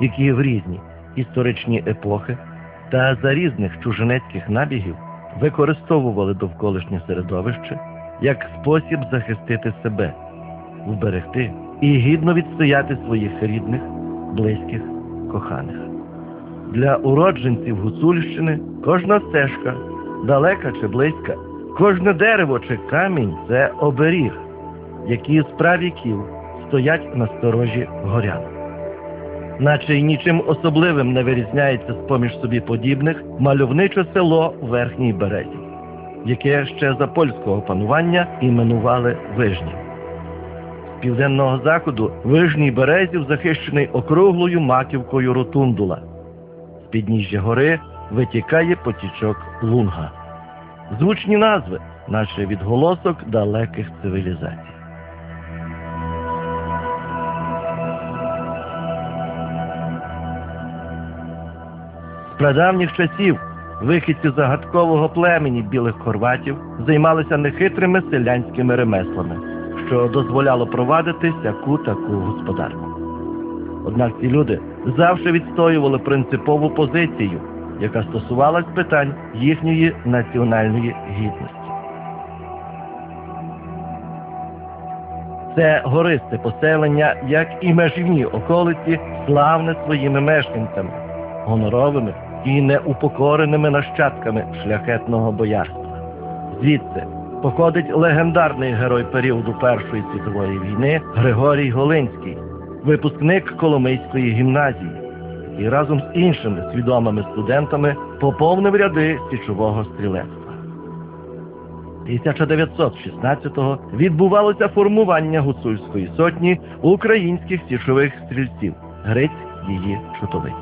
які в різні історичні епохи та за різних чужинецьких набігів використовували довколишнє середовище як спосіб захистити себе, вберегти і гідно відстояти своїх рідних, близьких, коханих. Для уродженців Гуцульщини кожна стежка, далека чи близька, кожне дерево чи камінь це оберіг, які з правіків стоять на сторожі горян. Наче й нічим особливим не вирізняється з поміж собі подібних мальовниче село Верхній Березі, яке ще за польського панування іменували Вижнім. З південного заходу Вижній Березів захищений округлою маківкою ротундула. З підніжжя гори витікає потічок Лунга. Звучні назви, наче відголосок далеких цивілізацій. Прадавніх часів вихідці загадкового племені білих хорватів займалися нехитрими селянськими ремеслами, що дозволяло провадити сяку таку господарку. Однак ці люди завжди відстоювали принципову позицію, яка стосувалась питань їхньої національної гідності. Це гористе поселення, як і межівні околиці, славне своїми мешканцями, гоноровими і неупокореними нащадками шляхетного боярства. Звідси походить легендарний герой періоду Першої світової війни Григорій Голинський, випускник Коломийської гімназії, і разом з іншими свідомими студентами поповнив ряди січового стрілецтва. 1916-го відбувалося формування гуцульської сотні українських січових стрільців. Гриць її чутовий.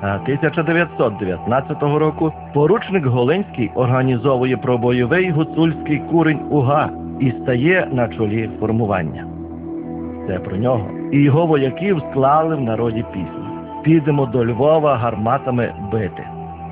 А 1919 року поручник Голинський організовує пробойовий гуцульський курень УГА і стає на чолі формування. Це про нього. І його вояків склали в народі пісню. Підемо до Львова гарматами бити.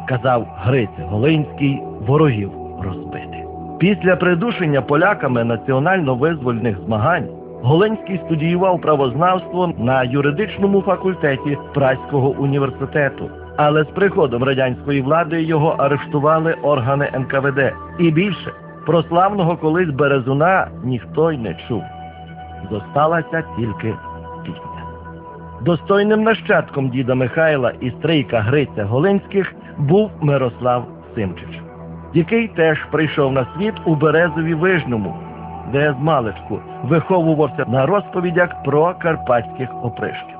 Казав Гриць Голинський ворогів розбити. Після придушення поляками національно-визвольних змагань Голенський студіював правознавство на юридичному факультеті Праського університету, але з приходом радянської влади його арештували органи НКВД. І більше про славного колись Березуна ніхто й не чув. Зосталася тільки пісня. Достойним нащадком діда Михайла і стрийка Гриця Голенських був Мирослав Симчич, який теж прийшов на світ у Березові Вижному, де з маличку виховувався на розповідях про карпатських опришків.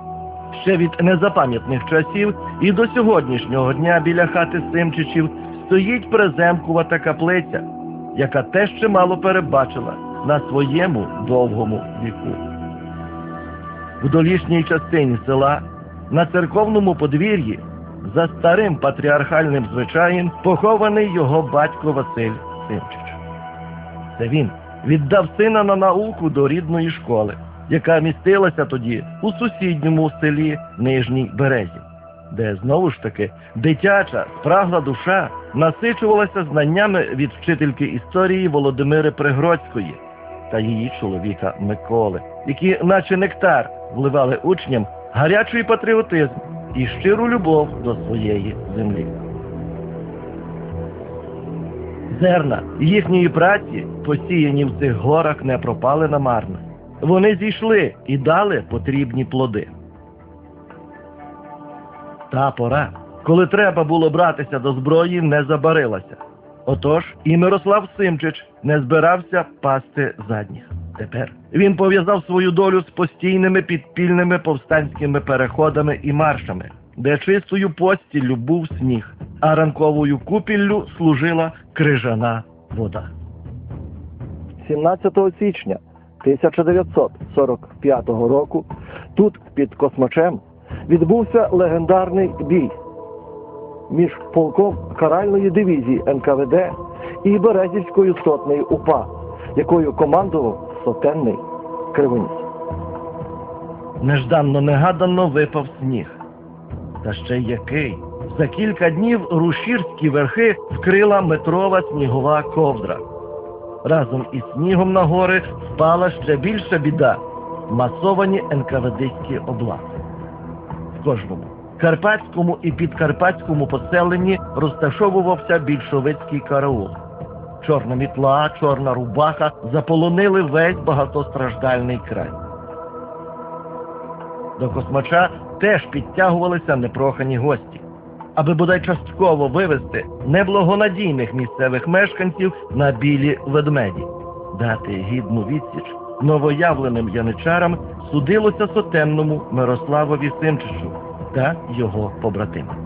Ще від незапам'ятних часів і до сьогоднішнього дня біля хати Симчичів стоїть приземкувата каплиця, яка теж чимало перебачила на своєму довгому віку. В долішній частині села на церковному подвір'ї за старим патріархальним звичаєм похований його батько Василь Симчич. Це він віддав сина на науку до рідної школи, яка містилася тоді у сусідньому селі Нижній Березі, де знову ж таки дитяча спрагла душа насичувалася знаннями від вчительки історії Володимири Пригродської та її чоловіка Миколи, які, наче нектар, вливали учням гарячий патріотизм і щиру любов до своєї землі. Зерна їхньої праці, посіяні в цих горах, не пропали намарно. Вони зійшли і дали потрібні плоди. Та пора, коли треба було братися до зброї, не забарилася. Отож і Мирослав Симчич не збирався пасти задніх. Тепер він пов'язав свою долю з постійними підпільними повстанськими переходами і маршами, де чистою постіллю був сніг, а ранковою купіллю служила крижана вода. 17 січня 1945 року тут, під Космачем, відбувся легендарний бій між полком каральної дивізії НКВД і Березівською сотнею УПА, якою командував сотенний Кривоніс. Нежданно негадано випав сніг. Та ще який. За кілька днів рушірські верхи вкрила метрова снігова ковдра. Разом із снігом на гори впала ще більша біда масовані НКВДські облави. В кожному карпатському і підкарпатському поселенні розташовувався більшовицький караул. Чорна мітла, чорна рубаха заполонили весь багатостраждальний край. До космача теж підтягувалися непрохані гості, аби бодай частково вивести неблагонадійних місцевих мешканців на білі ведмеді, дати гідну відсіч новоявленим яничарам судилося сотенному Мирославові Симчичу та його побратимам.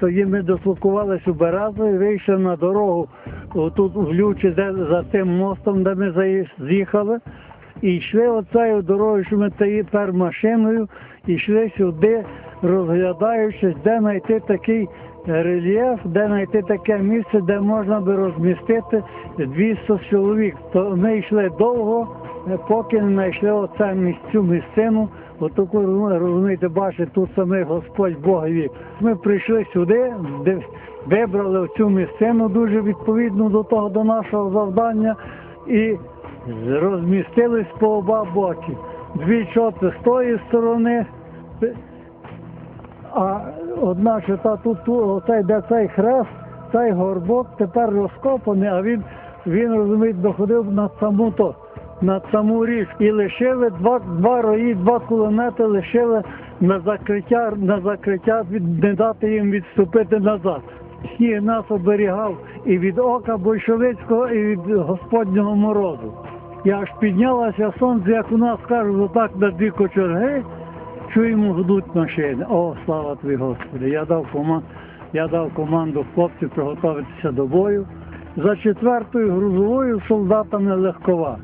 Тоді ми дослухувалися у Березу і вийшли на дорогу отут в Лючі, де за тим мостом, де ми з'їхали. І йшли оцею дорогою, що ми тепер машиною, і йшли сюди, розглядаючись, де знайти такий рельєф, де знайти таке місце, де можна би розмістити 200 чоловік. То ми йшли довго, е, поки не знайшли оце цю місцину. Отаку розумієте, бачите, тут саме Господь Бог вів. Ми прийшли сюди, де вибрали цю місцину дуже відповідно до того до нашого завдання і розмістились по оба боки. Дві чопи з тої сторони, а одна чота тут, оцей, де цей хрест, цей горбок тепер розкопаний, а він, він розумієте, доходив над саму то, над саму річ. І лишили два, два рої, два кулемети лишили на закриття, на закриття від, не дати їм відступити назад. Сніг нас оберігав і від ока большевицького, і від господнього морозу. І аж піднялося сонце, як у нас кажуть, отак на дві кочерги, чуємо гудуть машини. О, слава тобі, Господи! Я дав команду, я дав команду хлопців приготуватися до бою. За четвертою грузовою солдатами легкова.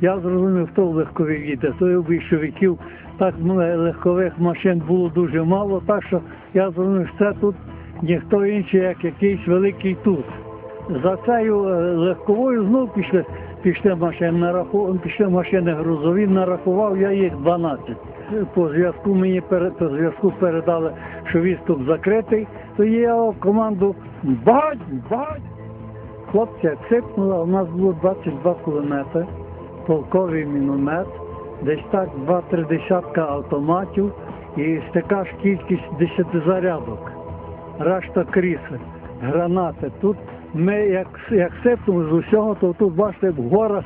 Я зрозумів, хто в легкові їде. То у більшовиків так легкових машин було дуже мало, так що я зрозумів, що це тут ніхто інший, як якийсь великий тут. За цією е, легковою знов пішли, пішли машини, нараху, пішли машини грузові, нарахував я їх 12. По зв'язку мені по зв'язку передали, що відступ закритий, то я команду бать, бать. Хлопці як сипнули, у нас було 22 кулемети, полковий міномет, десь так 2-3 десятка автоматів і така ж кількість десятизарядок решта кріси, гранати. Тут ми як, як сипнемо з усього, то тут бачите, в горах,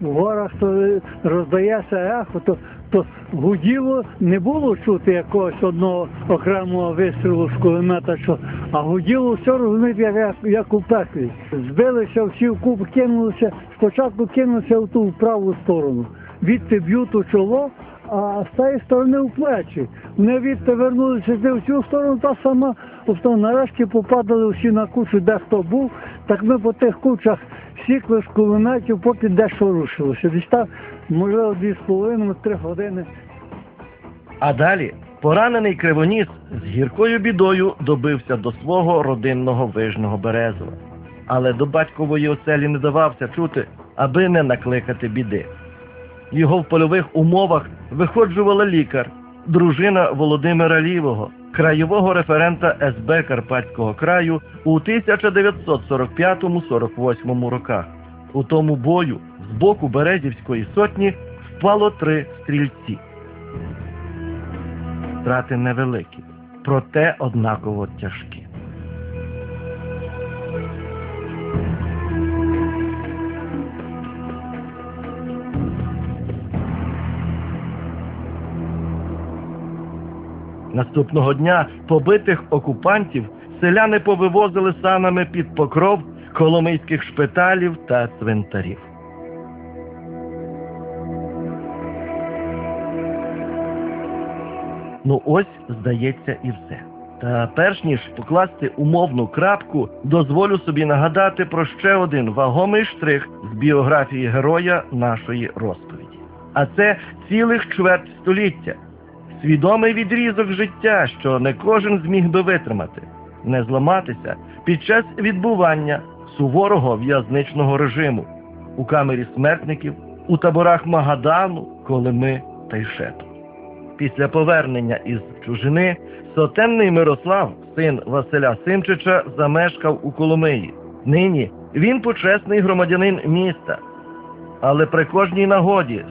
в горах то роздається ехо, то, то гуділо не було чути якогось одного окремого вистрілу з кулемета, що, а гуділо все розумієте, як, як, у пеклі. Збилися всі в куб, кинулися, спочатку кинулися в ту праву сторону. Відти б'ють у чоло, а з цієї сторони в плечі. Вони відти вернулися в цю сторону, та сама. Тобто нарешті попадали всі на кучу, де хто був. Так ми по тих кучах сікли з кулеметів, поки дещо рушилося. Десь так, можливо, дві з половиною, три години. А далі поранений кривоніс з гіркою бідою добився до свого родинного вижного Березова. Але до батькової оселі не давався чути, аби не накликати біди. Його в польових умовах виходжувала лікар, дружина Володимира Лівого, краєвого референта СБ Карпатського краю у 1945-48 роках. У тому бою з боку Березівської сотні впало три стрільці. Втрати невеликі, проте однаково тяжкі. Наступного дня побитих окупантів селяни повивозили санами під покров коломийських шпиталів та цвинтарів. Ну ось, здається, і все. Та перш ніж покласти умовну крапку, дозволю собі нагадати про ще один вагомий штрих з біографії героя нашої розповіді. А це цілих чверть століття. Свідомий відрізок життя, що не кожен зміг би витримати, не зламатися під час відбування суворого в'язничного режиму у камері смертників, у таборах Магадану, Колими та Ішету. Після повернення із чужини сотенний Мирослав, син Василя Симчича, замешкав у Коломиї. Нині він почесний громадянин міста. але при кожній нагоді